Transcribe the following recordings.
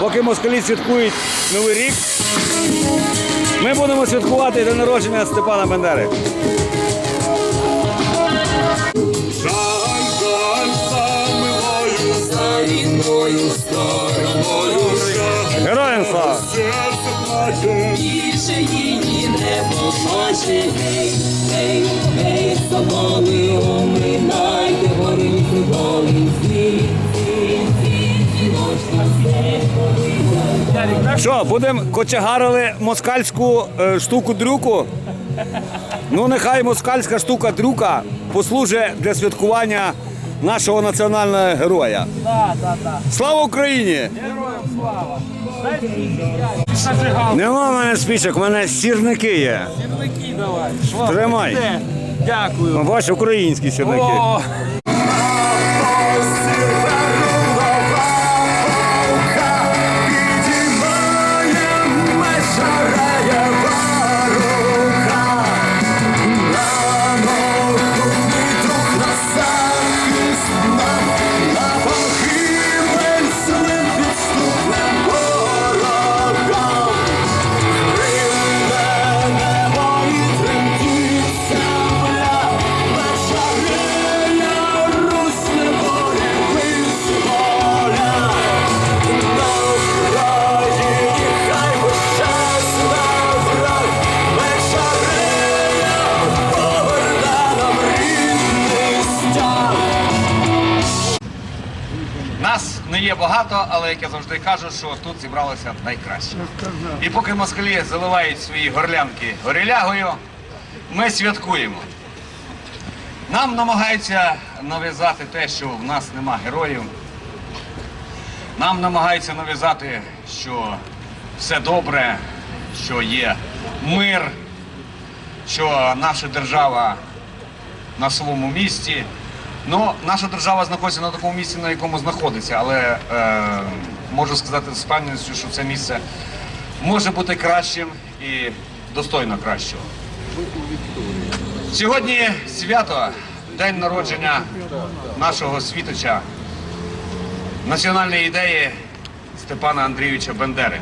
поки москалі святкують Новий рік, ми будемо святкувати день народження Степана Бендери. Героям слава! більше її не поможе. Гей, соболи оминайте, горинки, голинці, ці, Що, будемо кочегарили москальську е, штуку дрюку? Ну, нехай москальська штука дрюка послужить для святкування нашого національного героя. Слава Україні! Героям слава! Нема в мене спічок, в мене сірники є. Сірники давай. Тримай. Дякую. Ну, українські сірники. О, є багато, але як я завжди кажу, що тут зібралося найкраще. І поки москалі заливають свої горлянки горілягою, ми святкуємо. Нам намагаються нав'язати те, що в нас нема героїв. Нам намагаються нав'язати, що все добре, що є мир, що наша держава на своєму місці. Ну, наша держава знаходиться на такому місці, на якому знаходиться, але е, можу сказати з впевненістю, що це місце може бути кращим і достойно кращого. Сьогодні свято, день народження нашого світоча, національної ідеї Степана Андрійовича Бендери.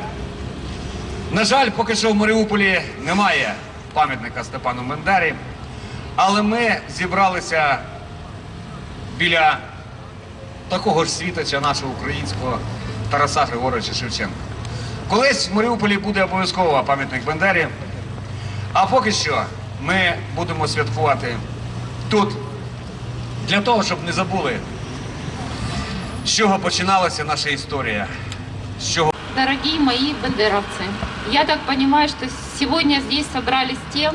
На жаль, поки що в Маріуполі немає пам'ятника Степану Бендері, але ми зібралися біля такого ж світоча нашого українського Тараса Григоровича Шевченка. Колись в Маріуполі буде обов'язково пам'ятник Бендері, а поки що ми будемо святкувати тут для того, щоб не забули, з чого починалася наша історія, з чого Дорогие мои бандеровцы, я так понимаю, что сегодня здесь собрались те,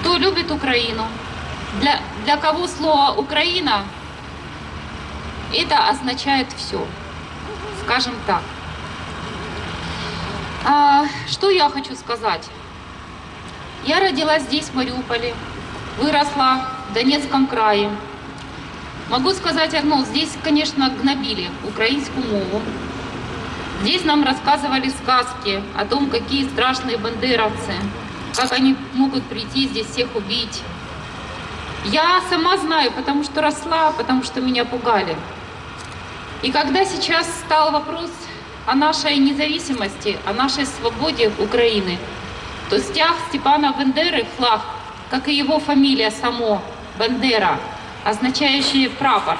кто любит Украину, для, для кого слово «Украина» это означает все, скажем так. А, что я хочу сказать? Я родилась здесь, в Мариуполе, выросла в Донецком крае. Могу сказать одно, здесь, конечно, гнобили украинскую мову. Здесь нам рассказывали сказки о том, какие страшные бандеровцы, как они могут прийти здесь всех убить. Я сама знаю, потому что росла, потому что меня пугали. И когда сейчас стал вопрос о нашей независимости, о нашей свободе Украины, то стяг Степана Бендеры, флаг, как и его фамилия само, Бендера, означающий прапор,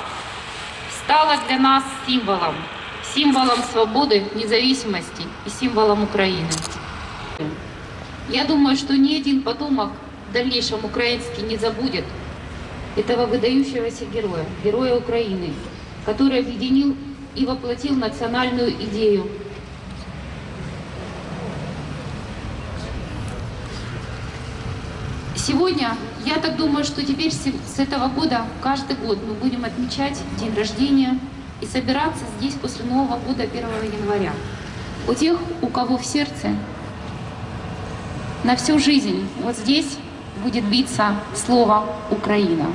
стала для нас символом, символом свободы, независимости и символом Украины. Я думаю, что ни один потомок в дальнейшем украинский не забудет этого выдающегося героя, героя Украины, который объединил и воплотил национальную идею. Сегодня, я так думаю, что теперь с этого года, каждый год мы будем отмечать день рождения и собираться здесь после Нового года 1 января. У тех, у кого в сердце на всю жизнь вот здесь будет биться слово «Украина».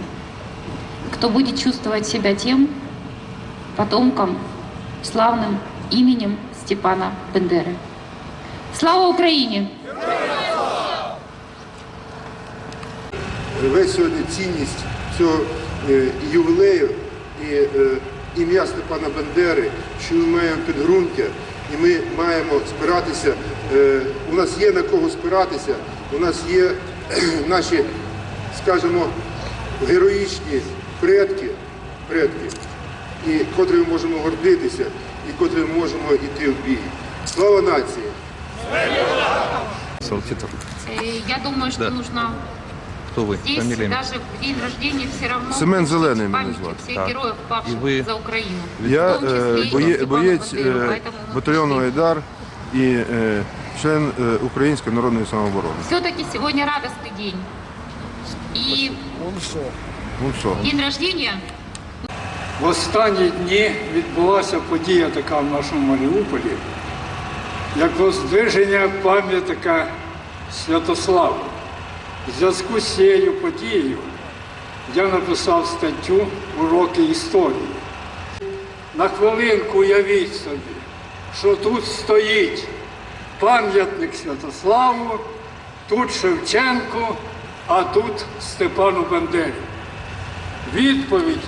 Кто будет чувствовать себя тем потомком, славным именем Степана Бендеры. Слава Україні! весь сьогодні цінність цього е, ювілею і е, ім'я Степана Бендери що ми маємо підґрунтя, і ми маємо спиратися. е, У нас є на кого спиратися, у нас є наші, скажімо, героїчні предки, предки, і котрими можемо гордитися, і котрими можемо йти в бій. Слава нації! Салкитов. Э, Я думаю, что нужно Кто вы? здесь Фамилия? имя? даже в день рождения все равно Семен почтить Зеленый меня памяти звать. всех Так. героев, павших И вы- за Украину. Я В том числе е, и бої- Степана боєць Бандеру, е, поэтому мы батальйону пришли. Айдар і е, член е, Української народної самооборони. Все-таки сегодня радостный день. И Ну що? день рождения В останні дні відбулася подія така в нашому Маріуполі, як воздвиження пам'ятника Святославу. В зв'язку з цією подією я написав статтю Уроки історії. На хвилинку уявіть собі, що тут стоїть пам'ятник Святославу, тут Шевченко, а тут Степану Бандері. Відповідь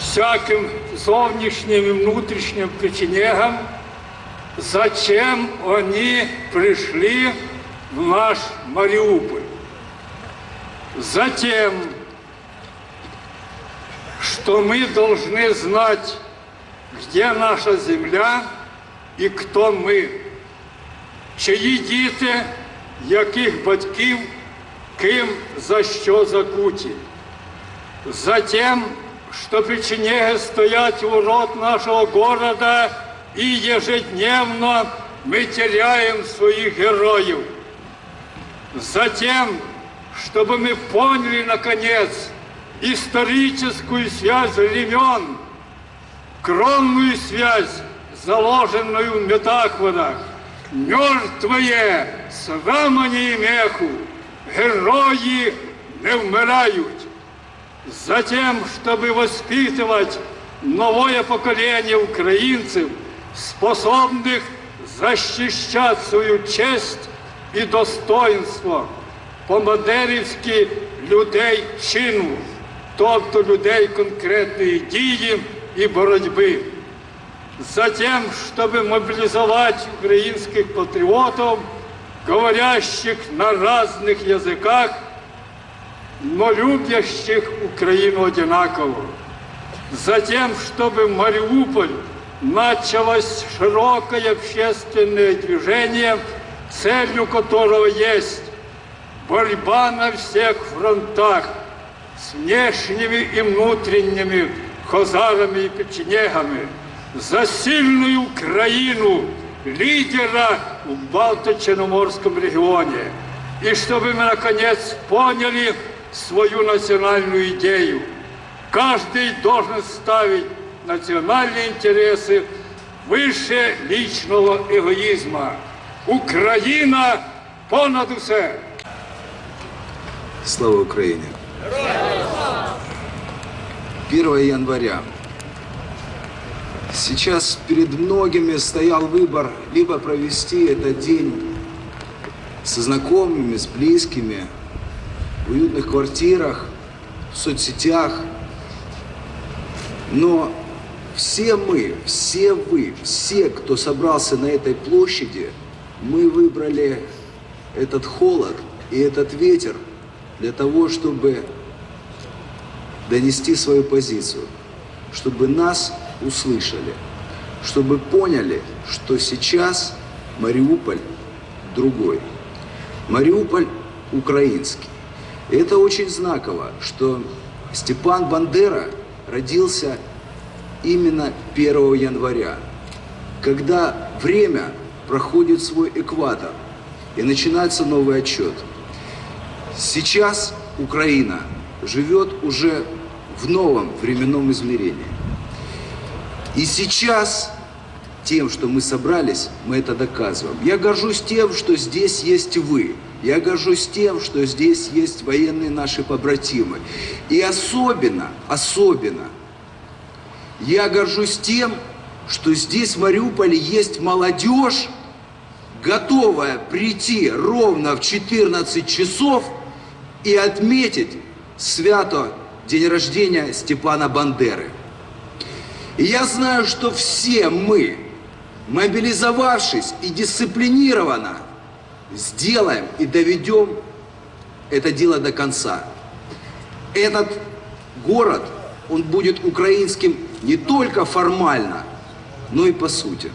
всяким зовнішним и внутренним печенегам, зачем они пришли в наш Мариуполь. Затем, что мы должны знать, где наша земля и кто ми, чиї діти, яких батьків, ким за що закуті. Затем, что печенеги стоят у ворот нашего города, и ежедневно мы теряем своих героев. Затем, чтобы мы поняли, наконец, историческую связь времен, кровную связь, заложенную в метафорах. Мертвые срама не меху, герои не вмирають. Затем, чтобы воспитывать новое поколение украинцев, способных защищать свою честь и достоинство по-модерівськи людей чину, тобто людей конкретної дії і боротьби. Затем, чтобы мобилизовать украинских патриотов, говорящих на разных языках, но любящих Украину одинаково. Затем, чтобы в Мариуполь началось широкое общественное движение, целью которого есть борьба на всех фронтах с внешними и внутренними хозарами и печенегами за сильную Украину, лидера в Балто-Черноморском регионе. И чтобы мы, наконец, поняли свою национальную идею. Каждый должен ставить национальные интересы выше личного эгоизма. Украина понад усе! Слава Украине! 1 января. Сейчас перед многими стоял выбор либо провести этот день со знакомыми, с близкими, в уютных квартирах, в соцсетях. Но все мы, все вы, все, кто собрался на этой площади, мы выбрали этот холод и этот ветер для того, чтобы донести свою позицию, чтобы нас услышали, чтобы поняли, что сейчас Мариуполь другой. Мариуполь украинский. И это очень знаково, что Степан Бандера родился именно 1 января, когда время проходит свой экватор и начинается новый отчет. Сейчас Украина живет уже в новом временном измерении. И сейчас тем, что мы собрались, мы это доказываем. Я горжусь тем, что здесь есть вы. Я горжусь тем, что здесь есть военные наши побратимы. И особенно, особенно, я горжусь тем, что здесь в Мариуполе есть молодежь, готовая прийти ровно в 14 часов и отметить свято день рождения Степана Бандеры. И я знаю, что все мы, мобилизовавшись и дисциплинированно, сделаем и доведем это дело до конца. Этот город, он будет украинским не только формально, но и по сути.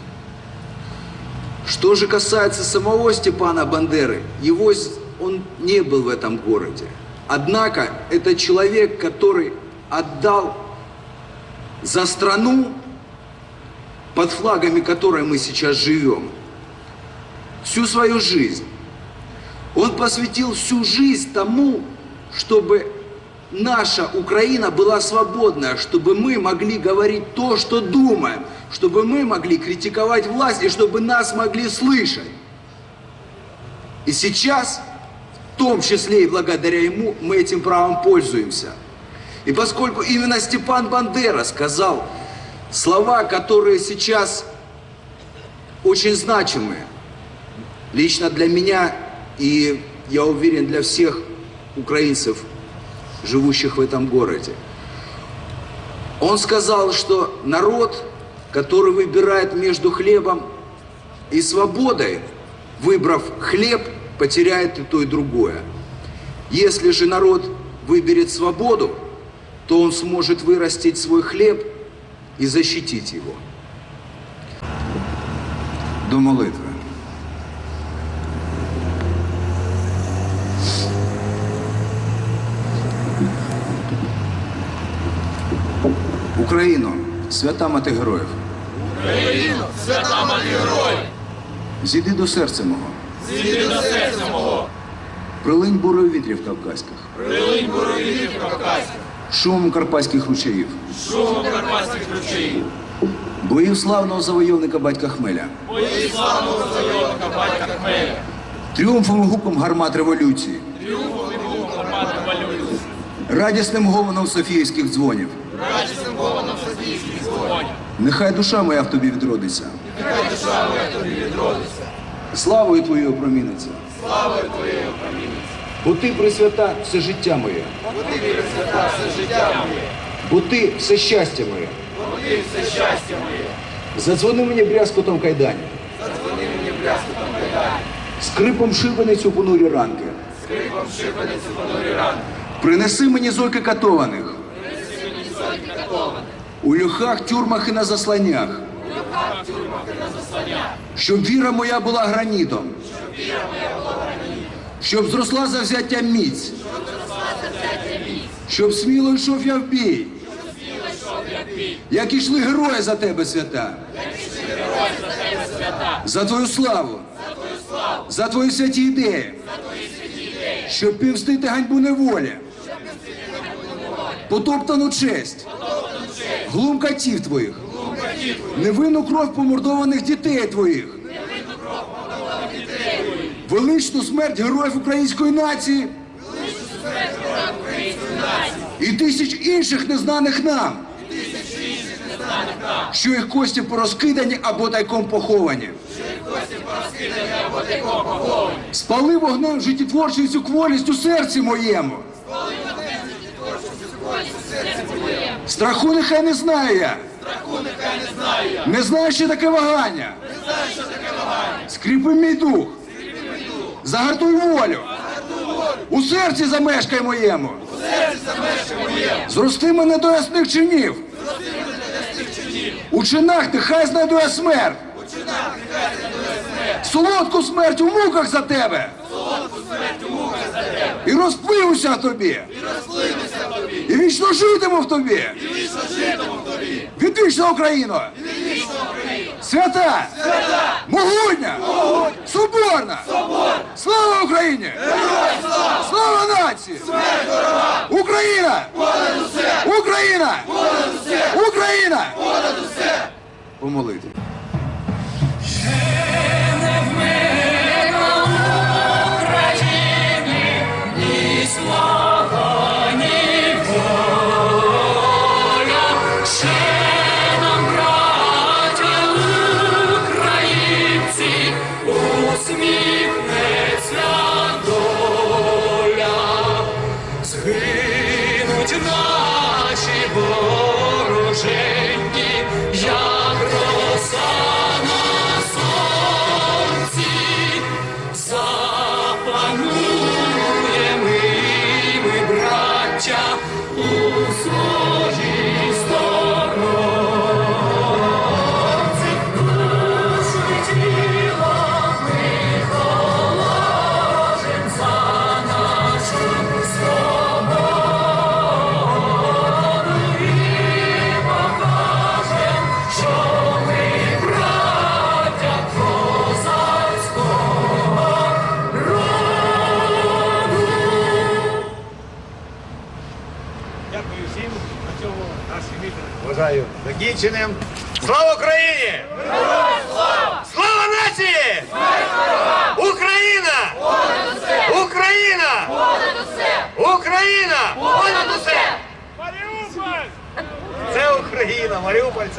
Что же касается самого Степана Бандеры, его, он не был в этом городе. Однако это человек, который отдал за страну, под флагами которой мы сейчас живем, всю свою жизнь. Он посвятил всю жизнь тому, чтобы наша Украина была свободная, чтобы мы могли говорить то, что думаем, чтобы мы могли критиковать власть и чтобы нас могли слышать. И сейчас, в том числе и благодаря ему, мы этим правом пользуемся. И поскольку именно Степан Бандера сказал слова, которые сейчас очень значимые, лично для меня и, я уверен, для всех украинцев, живущих в этом городе. Он сказал, что народ, который выбирает между хлебом и свободой, выбрав хлеб, потеряет и то, и другое. Если же народ выберет свободу, то он сможет вырастить свой хлеб и защитить его. До молитви. Україно, свята мати героїв. Україно, свята мати героїв. Зійди до серця мого. Зійди до серця мого. Прилинь бурою вітрів кавказьких. Прилинь бурою вітрів кавказьких. Шумом карпатських ручаїв. Шумом карпатських ручаїв. Боїв славного завойовника батька Хмеля. Боїв славного завойовника батька Хмеля. Тріумфом гуком гармат революції. Тріумфом гуком гармат революції. Радісним гомоном Софіївських дзвонів. Нехай душа моя в тобі відродиться. Нехай душа моя в тобі відродиться. Славою твоєю опроміниться. Славою твоєю опроміниться. Бо ти присвята все життя моє. Бо ти присвята все життя моє. Бо ти все щастя моє. Бо ти все щастя моє. Задзвони мені брязкотом кайданів. Задзвони мені брязкотом кайданів. Скрипом шибениць у понурі ранки. Скрипом шибениць у понурі ранки. Принеси мені зойки катованих. У льохах, тюрмах і на засланнях. Щоб віра моя була гранітом. Щоб зросла завзяття міць. Щоб сміло йшов я в бій. Як ішли герої за тебе, свята. За твою славу. За твої святі ідеї. Щоб півстити ганьбу неволі. Потоптану честь. Глум катів твоїх. Невинну кров помордованих дітей твоїх. Величну смерть героїв української нації. І тисяч інших незнаних нам. Що їх кості порозкидані або тайком поховані. Що їх кості порозкидані або тайком поховані. Спали вогнем життєтворчою цю кволість у серці моєму. Страху нехай не знаю я. Страху нехай не знаю я. Не знаю, що таке вагання. Не знаю, що таке вагання. Скріпи мій дух. Загартуй волю. У серці замешкай моєму. Зрости мене до ясних чинів. У чинах нехай знайду я смерть. Солодку смерть у муках за тебе. І розпливуся тобі. І вічно житиму в тобі. Відвічна Україна. Свята. Свята. Могутня. Могутня. Соборна. Соборна. Слава Україні. Героям слава. Слава нації. Смерть ворога. Україна. Понад усе. Україна. Понад усе. Україна. Понад усе. Помолити. Згинуть наші закінченим. Слава Україні!